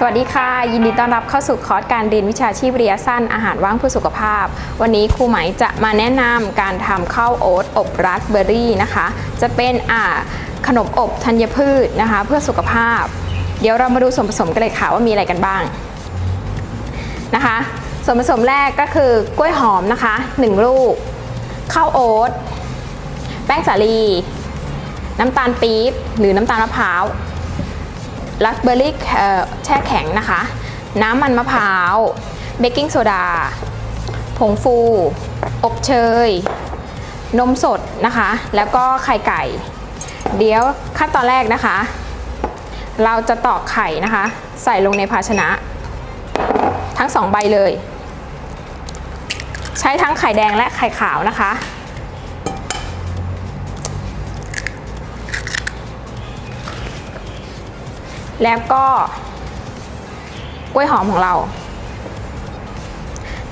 สวัสดีค่ะ ยินดีต้อนรับเข้าสู่คอร์สการเรียนวิชาชีพระยะสั้นอาหารว่างเพื่อสุขภาพ วันนี้ครูไหมจะมาแนะนำการทำข้าวโอ๊ตอบราสเบอร์รี่นะคะ จะเป็นอ่าขนมอบธัญพืชนะคะ เพื่อสุขภาพ เดี๋ยวเรามาดูส่วนผสมกันเลยค่ะว่ามีอะไรกันบ้างนะคะ ส่วนผสมแรกก็คือกล้วยหอมนะคะ 1 ลูกข้าวโอ๊ตแป้งสาลี น้ำตาลปี๊บหรือน้ำตาลมะพร้าว ราสเบอร์รี่แช่แข็งนะคะ น้ำมันมะพร้าว เบกกิ้งโซดา ผงฟู อบเชย นมสดนะคะ แล้วก็ไข่ไก่ เดี๋ยวขั้นตอนแรกนะคะ เราจะตอกไข่นะคะ ใส่ลงในภาชนะ ทั้งสองใบเลย ใช้ทั้งไข่แดงและไข่ขาวนะคะ แล้วก็กล้วยหอมของเรา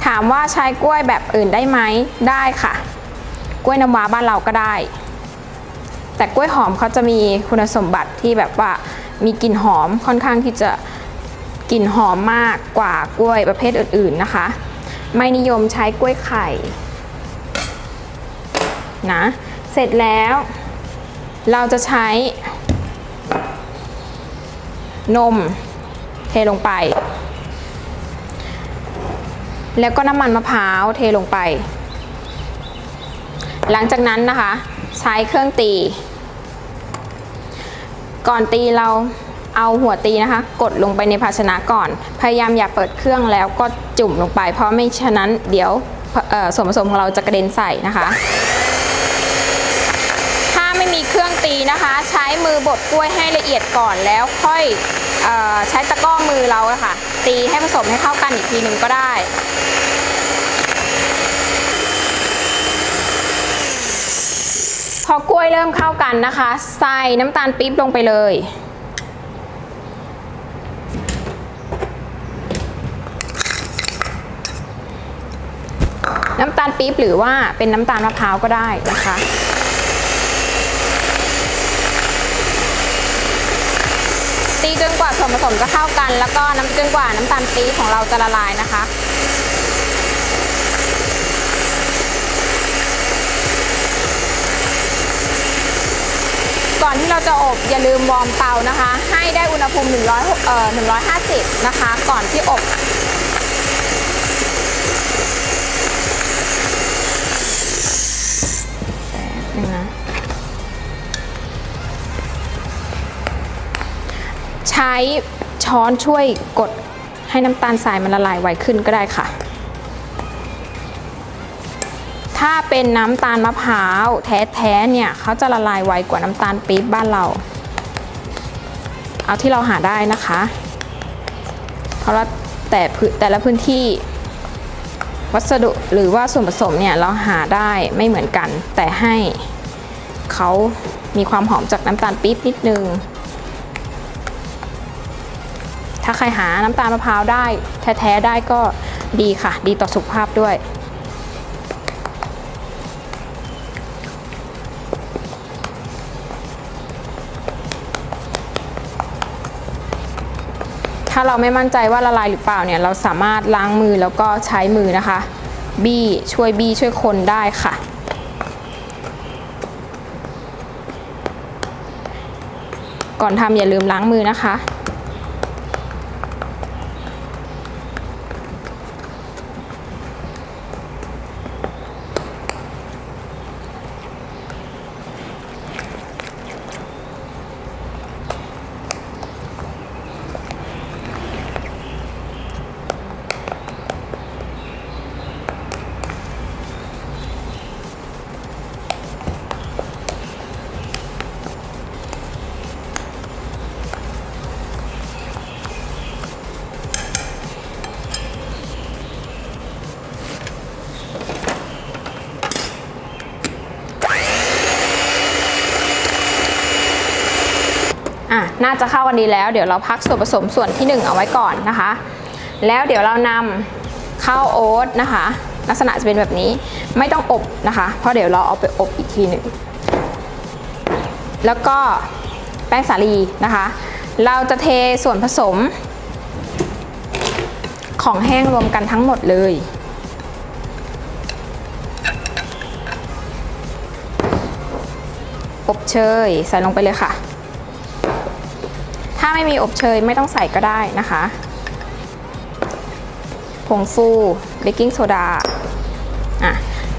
ถามว่าใช้กล้วยแบบอื่นได้ไหมได้ค่ะ กล้วยน้ำว้าบ้านเราก็ได้ แต่กล้วยหอมเขาจะมีคุณสมบัติที่แบบว่ามีกลิ่นหอมค่อนข้างที่จะกลิ่นหอมมากกว่ากล้วยประเภทอื่นๆนะคะ ไม่นิยมใช้กล้วยไข่นะเสร็จแล้ว เราจะใช้ นมเทลงไป แล้วก็น้ำมันมะพร้าวเทลงไป หลังจากนั้นนะคะ ใช้เครื่องตี ก่อนตีเราเอาหัวตีนะคะ กดลงไปในภาชนะก่อน พยายามอย่าเปิดเครื่องแล้วก็จุ่มลงไป เพราะไม่ฉะนั้นเดี๋ยวส่วนผสมของเราจะกระเด็นใส่นะคะ ถ้าไม่มีเครื่อง ตีนะคะ ใช้มือบดกล้วยให้ละเอียดก่อนแล้วค่อยอใช้ตะกร้อมือเราะค่ะ ตีให้ผสมให้เข้ากันอีกทีหนึ่งก็ได้พอกล้วยเริ่มเข้ากันนะคะ ใส่น้ำตาลปี๊บลงไปเลย น้ำตาลปี๊บหรือว่าเป็นน้ำตาลมะพร้าวก็ได้นะคะ ตีจนก ว่าส่วนผสมจะเข้ากัน แล้วก็น้ำจนกว่าน้ำตาลปี๊บของเราจะละลายนะคะก่อนที่เราจะอบอย่าลืมวอร์มเตานะคะ ให้ได้อุณหภูมิ100เอ่อ150 นะคะ ก่อนที่อบ ช้ช้อนช่วยกดให้น้ำตาลทรายมันละลายไวขึ้นก็ได้ค่ะ ถ้าเป็นน้ำตาลมะพร้าวแท้ๆเนี่ยเขาจะละลายไวกว่าน้ำตาลปี๊บบ้านเรา เอาที่เราหาได้นะคะ เพราะว่าแต่แต่ละพื้นที่วัสดุหรือว่าส่วนผสมเนี่ยเราหาได้ไม่เหมือนกัน แต่ให้เขามีความหอมจากน้ำตาลปี๊บนิดนึง ถ้าใครหาน้ำตาลมะพร้าวได้ แท้ๆได้ก็ดีค่ะ ดีต่อสุขภาพด้วย ถ้าเราไม่มั่นใจว่าละลายหรือเปล่าเนี่ย เราสามารถล้างมือแล้วก็ใช้มือนะคะ บี้ช่วยบี้ช่วยคนได้ค่ะก่อนทำอย่าลืมล้างมือนะคะ อะ น่าจะเข้ากันดีแล้ว เดี๋ยวเราพักส่วนผสมส่วนที่ 1 เอาไว้ก่อนนะคะ แล้วเดี๋ยวเรานำข้าวโอ๊ตนะคะ ลักษณะจะเป็นแบบนี้ไม่ต้องอบนะคะ เพราะเดี๋ยวเราเอาไปอบอีกทีหนึ่งแล้วก็แป้งสาลีนะคะ เราจะเทส่วนผสม ของแห้งรวมกันทั้งหมดเลยอบเชยใส่ลงไปเลยค่ะ ถ้าไม่มีอบเชยไม่ต้องใส่ก็ได้นะคะ ผงฟูเบกกิ้งโซดาอะ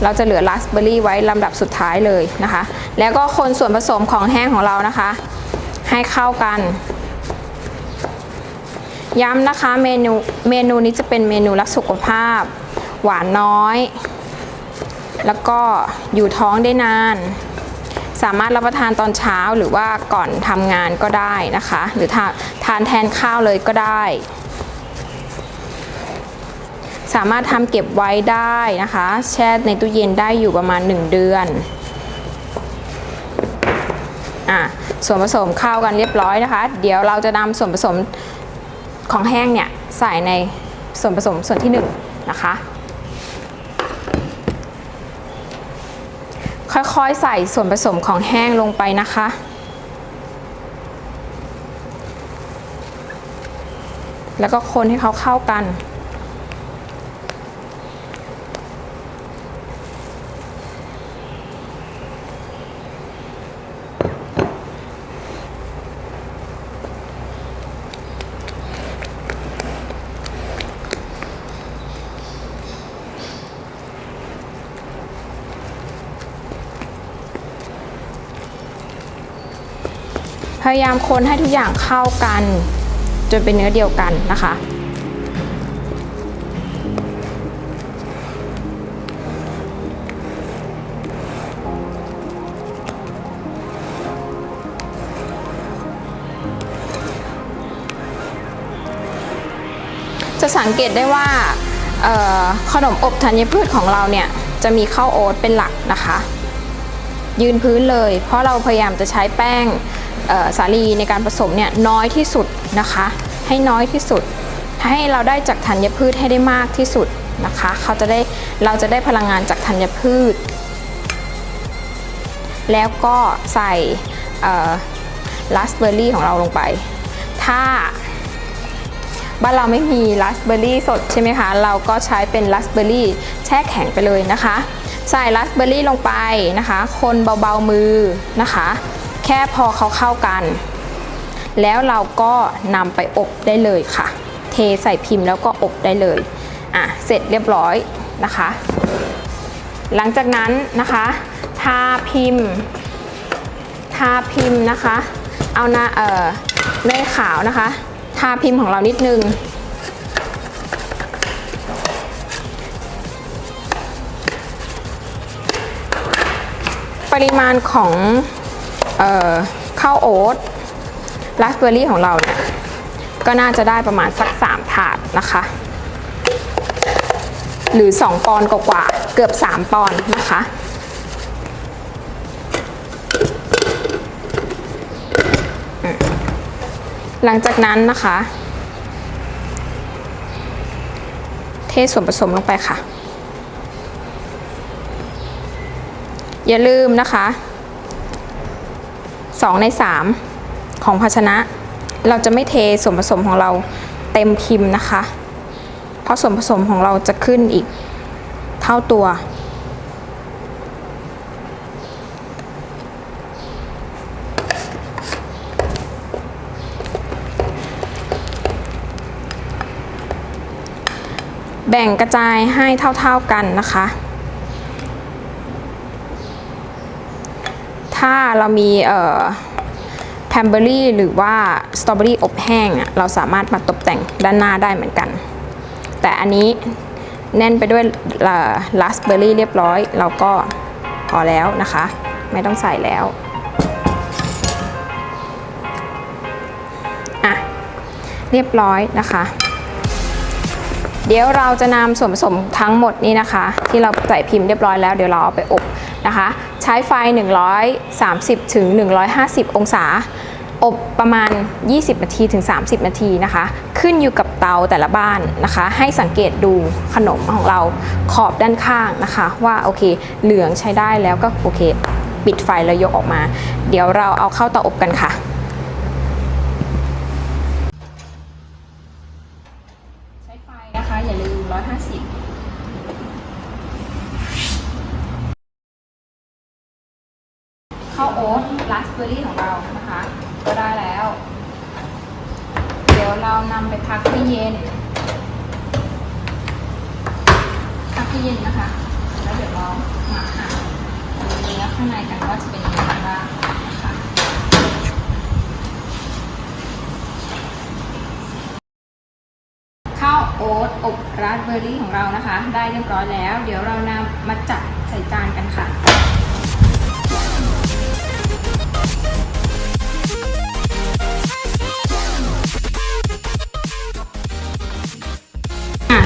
เราจะเหลือราสเบอร์รี่ไว้ลำดับสุดท้ายเลยนะคะ แล้วก็คนส่วนผสมของแห้งของเรานะคะ ให้เข้ากัน ย้ำนะคะเมนูเมนูนี้จะเป็นเมนูรักสุขภาพ หวานน้อย แล้วก็อยู่ท้องได้นาน สามารถรับประทานตอนเช้าหรือว่าก่อนทำงานก็ได้นะคะ หรือทานทานแทนข้าวเลยก็ได้ สามารถทำเก็บไว้ได้นะคะ แช่ในตู้เย็นได้อยู่ประมาณ 1 เดือนอะส่วนผสมเข้ากันเรียบร้อยนะคะ เดี๋ยวเราจะนำส่วนผสมของแห้งเนี่ยใส่ในส่วนผสมส่วนที่1นะคะ ค่อยๆ ใส่ส่วนผสมของแห้งลงไปนะคะ แล้วก็คนให้เขาเข้ากัน พยายามคนให้ทุกอย่างเข้ากัน จนเป็นเนื้อเดียวกันนะคะ จะสังเกตได้ว่าขนมอบธัญพืชของเราเนี่ยจะมีข้าวโอ๊ตเป็นหลักนะคะ ยืนพื้นเลย เพราะเราพยายามจะใช้แป้ง สาลีในการผสมเนี่ยน้อยที่สุดนะคะ ให้น้อยที่สุด ให้เราได้จากธัญพืชให้ได้มากที่สุดนะคะเขาจะได้เราจะได้พลังงานจากธัญพืช แล้วก็ใส่ราสเบอร์รี่ของเราลงไป ถ้าบ้านเราไม่มีราสเบอร์รี่สดใช่ไหมคะ เราก็ใช้เป็นราสเบอร์รี่แช่แข็งไปเลยนะคะ ใส่ราสเบอร์รี่ลงไปนะคะ คนเบาๆมือนะคะ แค่พอเขาเข้ากัน แล้วเราก็นำไปอบได้เลยค่ะ เทใส่พิมพ์แล้วก็อบได้เลยอะเสร็จเรียบร้อยนะคะ หลังจากนั้นนะคะทาพิมพ์ทาพิมพ์นะคะ เอาหน้าเอ่อเนยขาวนะคะ ทาพิมพ์ของเรานิดนึงปริมาณของ ข้าวโอ๊ตราสเบอร์รี่ของเราเนี่ยก็น่าจะได้ประมาณสัก 3 ถาดนะคะ หรือ 2 ปอนด์กว่าเกือบ 3 ปอนด์นะคะ หลังจากนั้นนะคะ เทส่วนผสมลงไปค่ะ อย่าลืมนะคะ 2 ใน 3 ของภาชนะ เราจะไม่เทส่วนผสมของเราเต็มพิมพ์นะคะ เพราะส่วนผสมของเราจะขึ้นอีกเท่าตัว แบ่งกระจายให้เท่าๆกันนะคะ ถ้าเรามีแพมเบอรี่หรือว่าสตรอเบอรี่อบแห้งเราสามารถมาตกแต่งด้านหน้าได้เหมือนกัน แต่อันนี้แน่นไปด้วยลาสเบอรี่เรียบร้อย เราก็พอแล้วนะคะ ไม่ต้องใส่แล้วอะเรียบร้อยนะคะ เดี๋ยวเราจะนำส่วนผสมทั้งหมดนี้นะคะ ที่เราใส่พิมพ์เรียบร้อยแล้วเดี๋ยวเราเอาไปอบ นะคะ ใช้ไฟ 130ถึง150 องศา อบประมาณ 20 นาทีถึง 30 นาทีนะคะ ขึ้นอยู่กับเตาแต่ละบ้านนะคะ ให้สังเกตดูขนมของเราขอบด้านข้างนะคะ ว่าโอเค เหลืองใช้ได้แล้วก็โอเค ปิดไฟแล้วยกออกมา เดี๋ยวเราเอาเข้าเตาอบกันค่ะใช้ไฟนะคะ ข้าวโอ๊ตราสเบอร์รี่ของเรานะคะ ก็ได้แล้ว เดี๋ยวเรานำไปพักให้เย็น พักให้เย็นนะคะ แล้วเดี๋ยวเรามาหั่นดูเนื้อข้างในกันว่าจะเป็นยังไงบ้างนะคะข้าวโอ๊ตอบราสเบอร์รี่ของเรานะคะ ได้เรียบร้อยแล้ว เดี๋ยวเรานำมาจัดใส่จานกันค่ะ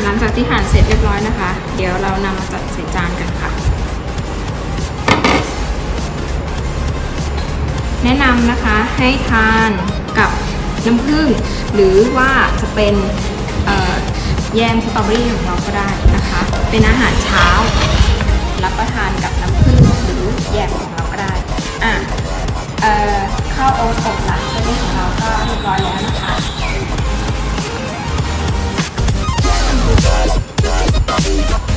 หลังจากที่หั่นเสร็จเรียบร้อยนะคะ เดี๋ยวเรานำมาจัดใส่จานกันค่ะ แนะนำนะคะให้ทานกับน้ำผึ้งหรือว่าจะเป็นแยมสตรอเบอรี่ของเราก็ได้นะคะ เป็นอาหารเช้า รับประทานกับน้ำผึ้งหรือแยมของเราก็ได้อะเอ่อข้าวโอ๊ตอบหลักเบอร์รี่ของเราก็เรียบร้อยแล้วนะคะ Thank you.